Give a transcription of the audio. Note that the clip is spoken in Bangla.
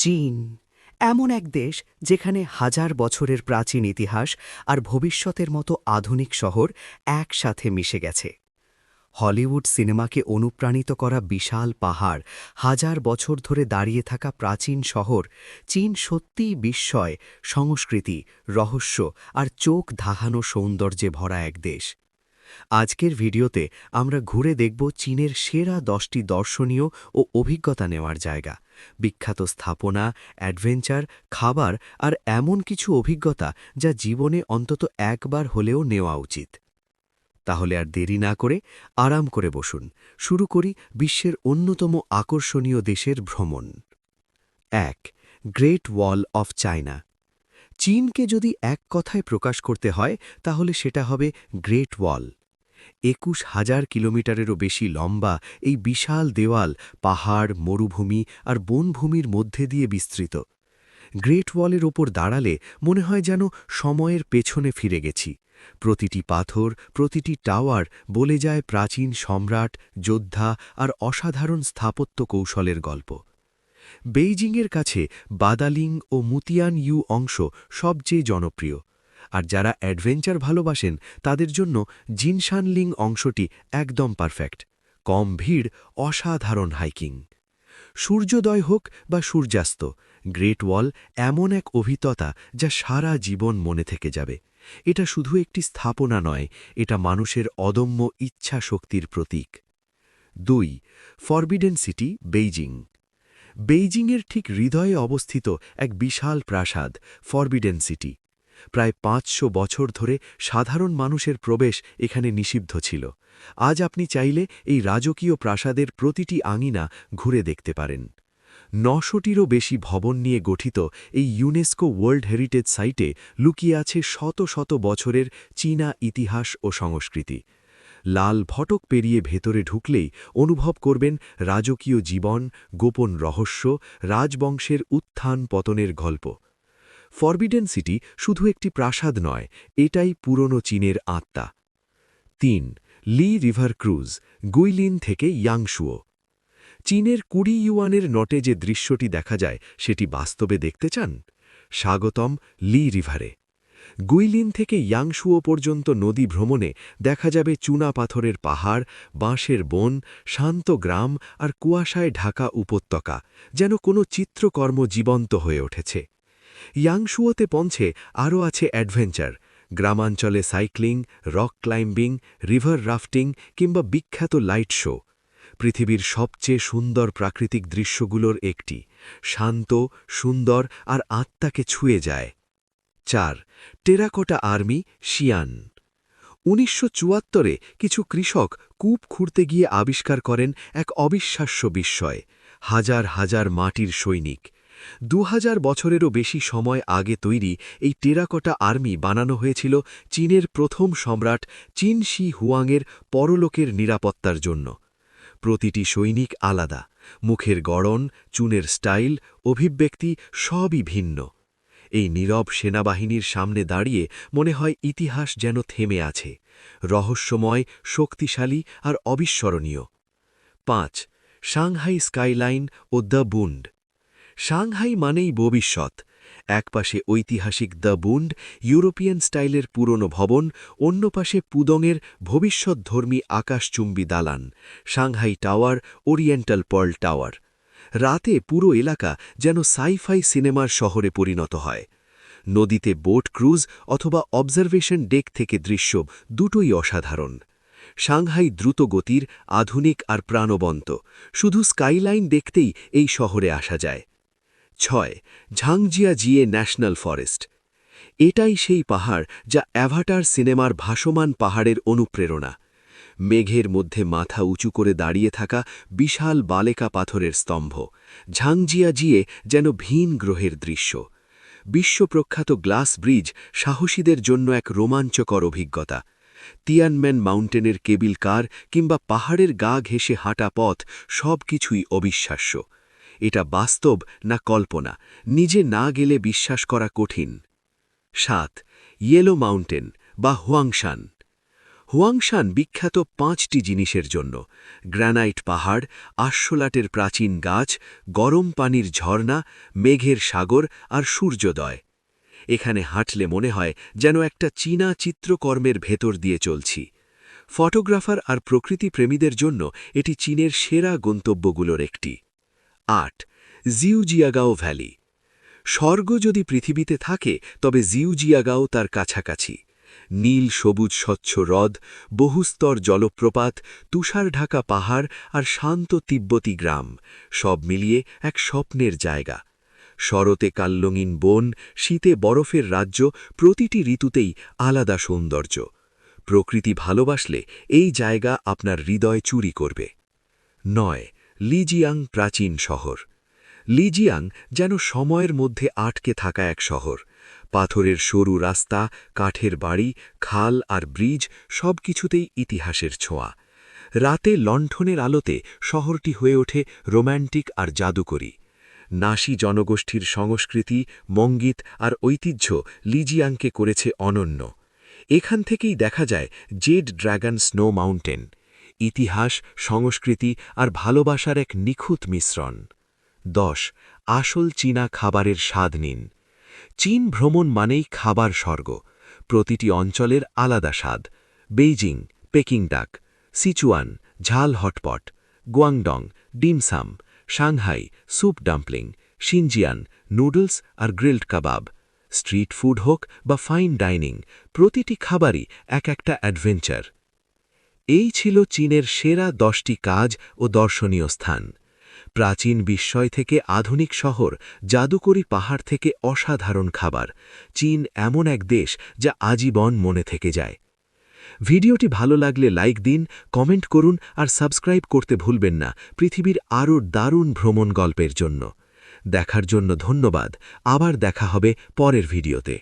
চীন, এমন এক দেশ যেখানে হাজার বছরের প্রাচীন ইতিহাস আর ভবিষ্যতের মতো আধুনিক শহর একসাথে মিশে গেছে। হলিউড সিনেমাকে অনুপ্রাণিত করা বিশাল পাহাড় হাজার বছর ধরে দাঁড়িয়ে থাকা প্রাচীন শহর চীন সত্যিই বিস্ময়, সংস্কৃতি, রহস্য আর চোখ ধাহানো সৌন্দর্যে ভরা এক দেশ। আজকের ভিডিওতে আমরা ঘুরে দেখব চীনের সেরা দশটি দর্শনীয় ও অভিজ্ঞতা নেওয়ার জায়গা। বিখ্যাত স্থাপনা, অ্যাডভেঞ্চার, খাবার আর এমন কিছু অভিজ্ঞতা যা জীবনে অন্তত একবার হলেও নেওয়া উচিত। তাহলে আর দেরি না করে আরাম করে বসুন। শুরু করি বিশ্বের অন্যতম আকর্ষণীয় দেশের ভ্রমণ। এক, গ্রেট ওয়াল অফ চায়না। চীনকে যদি এক কথায় প্রকাশ করতে হয়, তাহলে সেটা হবে গ্রেট ওয়াল। একুশ হাজার কিলোমিটারেরও বেশি লম্বা এই বিশাল দেওয়াল পাহাড়, মরুভূমি আর বনভূমির মধ্যে দিয়ে বিস্তৃত। গ্রেট ওয়ালের ওপর দাঁড়ালে মনে হয় যেন সময়ের পেছনে ফিরে গেছি। প্রতিটি পাথর, প্রতিটি টাওয়ার বলে যায় প্রাচীন সম্রাট, যোদ্ধা আর অসাধারণ স্থাপত্য কৌশলের গল্প। বেইজিংয়ের কাছে বাদালিং ও মুতিয়ান ইউ অংশ সবচেয়ে জনপ্রিয়। আর যারা অ্যাডভেঞ্চার ভালোবাসেন, তাদের জন্য জিনশানলিং অংশটি একদম পারফেক্ট। কম ভিড়, অসাধারণ হাইকিং। সূর্যোদয় হোক বা সূর্যাস্ত, গ্রেট ওয়াল এমন এক অভিজ্ঞতা যা সারা জীবন মনে থেকে যাবে। এটা শুধু একটি স্থাপনা নয়, এটা মানুষের অদম্য ইচ্ছা শক্তির প্রতীক। দুই, ফরবিডেন সিটি, বেইজিং। বেইজিংয়ের ঠিক হৃদয়ে অবস্থিত এক বিশাল প্রাসাদ, ফরবিডেন সিটি। প্রায় পাঁচশো বছর ধরে সাধারণ মানুষের প্রবেশ এখানে নিষিদ্ধ ছিল। আজ আপনি চাইলে এই রাজকীয় প্রাসাদের প্রতিটি আঙিনা ঘুরে দেখতে পারেন। নশোটিরও বেশি ভবন নিয়ে গঠিত এই ইউনেস্কো ওয়ার্ল্ড হেরিটেজ সাইটে লুকিয়ে আছে শত শত বছরের চীনা ইতিহাস ও সংস্কৃতি। লাল ফটক পেরিয়ে ভেতরে ঢুকলেই অনুভব করবেন রাজকীয় জীবন, গোপন রহস্য, রাজবংশের উত্থান পতনের গল্প। ফরবিডেন সিটি শুধু একটি প্রাসাদ নয়, এটাই পুরনো চীনের আত্মা। তিন, লি রিভার ক্রুজ, গুইলিন থেকে ইয়াংশুও চীনের কুড়ি ইউয়ানের নটে যে দৃশ্যটি দেখা যায়, সেটি বাস্তবে দেখতে চান? স্বাগতম লি রিভারে। গুইলিন থেকে ইয়াংশুও পর্যন্ত নদী ভ্রমণে দেখা যাবে চুনা পাথরের পাহাড়, বাঁশের বন, শান্ত গ্রাম আর কুয়াশায় ঢাকা উপত্যকা, যেন কোনো চিত্রকর্ম জীবন্ত হয়ে উঠেছে। ইয়াংশুয়োতে পৌঁছে আরও আছে অ্যাডভেঞ্চার, গ্রামাঞ্চলে cycling, rock climbing, river rafting কিংবা বিখ্যাত লাইট শো। পৃথিবীর সবচেয়ে সুন্দর প্রাকৃতিক দৃশ্যগুলোর একটি, শান্ত, সুন্দর আর আত্মাকে ছুঁয়ে যায়। চার, টেরাকোটা আর্মি, শিয়ান। উনিশশো চুয়াত্তরে কিছু কৃষক কূপ খুঁড়তে গিয়ে আবিষ্কার করেন এক অবিশ্বাস্য বিস্ময়, হাজার হাজার মাটির সৈনিক। দু হাজার বছরেরও বেশি সময় আগে তৈরি এই টেরাকটা আর্মি বানানো হয়েছিল চীনের প্রথম সম্রাট চীন শি হুয়াংয়ের পরলোকের নিরাপত্তার জন্য। প্রতিটি সৈনিক আলাদা। মুখের গড়ন, চুনের স্টাইল, অভিব্যক্তি সবই ভিন্ন। এই নীরব সেনাবাহিনীর সামনে দাঁড়িয়ে মনে হয় ইতিহাস যেন থেমে আছে। রহস্যময়, শক্তিশালী আর অবিস্মরণীয়। পাঁচ, সাংহাই স্কাইলাইন ও দ্য বুন্ড। সাংহাই মানেই ভবিষ্যৎ। একপাশে ঐতিহাসিক দ্য বুন্ড, ইউরোপিয়ান স্টাইলের পুরনো ভবন, অন্য পাশে পুদংয়ের ভবিষ্যৎধর্মী আকাশচুম্বী দালান, Shanghai tower, oriental pearl tower. রাতে পুরো এলাকা যেন সাইফাই সিনেমার শহরে পরিণত হয়। নদীতে বোট ক্রুজ অথবা অবজারভেশন ডেক থেকে দৃশ্য দুটোই অসাধারণ। সাংহাই দ্রুত গতির আধুনিক আর প্রাণবন্ত। শুধু স্কাইলাইন দেখতেই এই শহরে আসা যায়। ছয় ঝাংজিয়া জিয়ে ন্যাশনাল ফরেস্ট। এটাই সেই পাহাড় যা অ্যাভাটার সিনেমার ভাসমান পাহাড়ের অনুপ্রেরণা। মেঘের মধ্যে মাথা উঁচু করে দাঁড়িয়ে থাকা বিশাল বালেকা পাথরের স্তম্ভ ঝাংজিয়া জিয়ে যেন ভিন গ্রহের দৃশ্য। বিশ্বপ্রখ্যাত গ্লাস ব্রিজ সাহসীদের জন্য এক রোমাঞ্চকর অভিজ্ঞতা। তিয়ানম্যান মাউন্টেনের কেবিল কার কিংবা পাহাড়ের গা ঘেসে হাঁটা পথ সব কিছুই অবিশ্বাস্য। এটা বাস্তব না কল্পনা? নিজে না গেলে বিশ্বাস করা কঠিন। সাত ইয়েলো মাউন্টেন বা হুয়াংশান হুয়াংশান বিখ্যাত পাঁচটি জিনিসের জন্য। গ্রানাইট পাহাড় আশ্বলাটের প্রাচীন গাছ, গরম পানির ঝর্ণা, মেঘের সাগর আর সূর্যোদয়। এখানে হাঁটলে মনে হয় যেন একটা চীনা চিত্রকর্মের ভেতর দিয়ে চলছি। ফটোগ্রাফার আর প্রকৃতিপ্রেমীদের জন্য এটি চীনের সেরা গন্তব্যগুলোর একটি। আট, জিউজিয়াগাও ভ্যালি। স্বর্গ যদি পৃথিবীতে থাকে, তবে জিউজিয়াগাও তার কাছাকাছি। নীল, সবুজ, স্বচ্ছ হ্রদ, বহুস্তর জলপ্রপাত তুষার ঢাকা পাহাড় আর শান্ত তিব্বতী গ্রাম, সব মিলিয়ে এক স্বপ্নের জায়গা। শরতে কাল্লঙিন বন, শীতে বরফের রাজ্য, প্রতিটি ঋতুতেই আলাদা সৌন্দর্য। প্রকৃতি ভালোবাসলে এই জায়গা আপনার হৃদয় চুরি করবে। নয় লিজিয়াং প্রাচীন শহর। লিজিয়াং যেন সময়ের মধ্যে আটকে থাকা এক শহর। পাথরের সরু রাস্তা, কাঠের বাড়ি, খাল আর ব্রিজ সব কিছুতেই ইতিহাসের ছোঁয়া। রাতে লণ্ঠনের আলোতে শহরটি হয়ে ওঠে রোম্যান্টিক আর জাদুকরী। নাসি জনগোষ্ঠীর সংস্কৃতি, মঙ্গিত আর ঐতিহ্য লিজিয়াংকে করেছে অনন্য। এখান থেকেই দেখা যায় জেড ড্র্যাগন স্নো মাউন্টেন। ইতিহাস, সংস্কৃতি আর ভালোবাসার এক নিখুঁত মিশ্রণ। দশ, আসল চীনা খাবারের স্বাদ নিন। চীন ভ্রমণ মানেই খাবার স্বর্গ। প্রতিটি অঞ্চলের আলাদা স্বাদ। বেইজিং, পেকিং ডাক, সিচুয়ান, ঝাল hotpot, Guangdong dim sum Shanghai, soup dumpling, Xinjiang, noodles আর গ্রিল্ড কাবাব। স্ট্রিট ফুড হোক বা ফাইন ডাইনিং, প্রতিটি খাবারই এক একটা অ্যাডভেঞ্চার। এই ছিল চীনের সেরা দশটি কাজ ও দর্শনীয় স্থান। প্রাচীন বিস্ময় থেকে আধুনিক শহর, জাদুকরী পাহাড় থেকে অসাধারণ খাবার। চীন এমন এক দেশ যা আজীবন মনে থেকে যায়। ভিডিওটি ভালো লাগলে লাইক দিন, কমেন্ট করুন আর সাবস্ক্রাইব করতে ভুলবেন না। পৃথিবীর আরও দারুণ ভ্রমণ গল্পের জন্য। দেখার জন্য ধন্যবাদ। আবার দেখা হবে পরের ভিডিওতে।